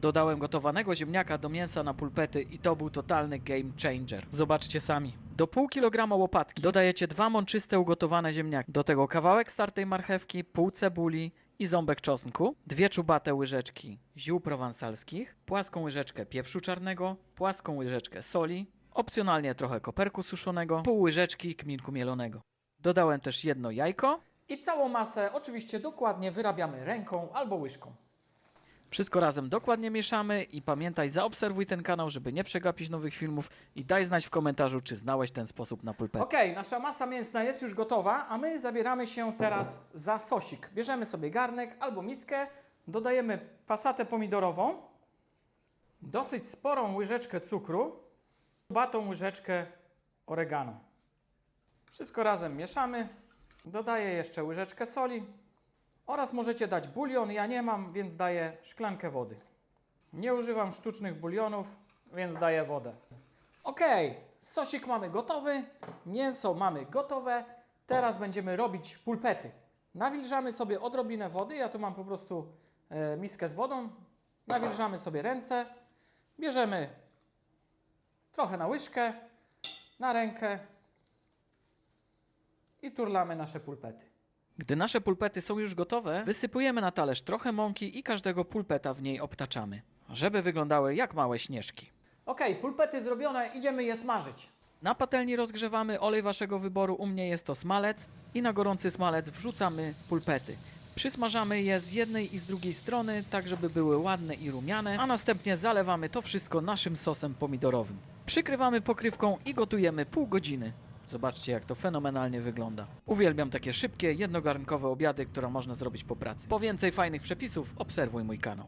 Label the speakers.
Speaker 1: Dodałem gotowanego ziemniaka do mięsa na pulpety i to był totalny game changer. Zobaczcie sami. Do pół kilograma łopatki dodajecie dwa mączyste ugotowane ziemniaki. Do tego kawałek startej marchewki, pół cebuli i ząbek czosnku, dwie czubate łyżeczki ziół prowansalskich, płaską łyżeczkę pieprzu czarnego, płaską łyżeczkę soli, opcjonalnie trochę koperku suszonego, pół łyżeczki kminku mielonego. Dodałem też jedno jajko i całą masę oczywiście dokładnie wyrabiamy ręką albo łyżką. Wszystko razem dokładnie mieszamy i pamiętaj, zaobserwuj ten kanał, żeby nie przegapić nowych filmów i daj znać w komentarzu, czy znałeś ten sposób na pulpet. Ok, nasza masa mięsna jest już gotowa, a my zabieramy się teraz za sosik. Bierzemy sobie garnek albo miskę, dodajemy pasatę pomidorową, dosyć sporą łyżeczkę cukru, batą łyżeczkę oregano. Wszystko razem mieszamy. Dodaję jeszcze łyżeczkę soli oraz możecie dać bulion. Ja nie mam, więc daję szklankę wody. Nie używam sztucznych bulionów, więc daję wodę. Ok, sosik mamy gotowy, mięso mamy gotowe. Teraz będziemy robić pulpety. Nawilżamy sobie odrobinę wody. Ja tu mam po prostu e, miskę z wodą. Nawilżamy sobie ręce. Bierzemy trochę na łyżkę, na rękę i turlamy nasze pulpety. Gdy nasze pulpety są już gotowe, wysypujemy na talerz trochę mąki i każdego pulpeta w niej obtaczamy, żeby wyglądały jak małe śnieżki. Ok, pulpety zrobione, idziemy je smażyć. Na patelni rozgrzewamy olej waszego wyboru, u mnie jest to smalec i na gorący smalec wrzucamy pulpety. Przysmażamy je z jednej i z drugiej strony, tak żeby były ładne i rumiane, a następnie zalewamy to wszystko naszym sosem pomidorowym. Przykrywamy pokrywką i gotujemy pół godziny. Zobaczcie, jak to fenomenalnie wygląda. Uwielbiam takie szybkie, jednogarnkowe obiady, które można zrobić po pracy. Po więcej fajnych przepisów obserwuj mój kanał.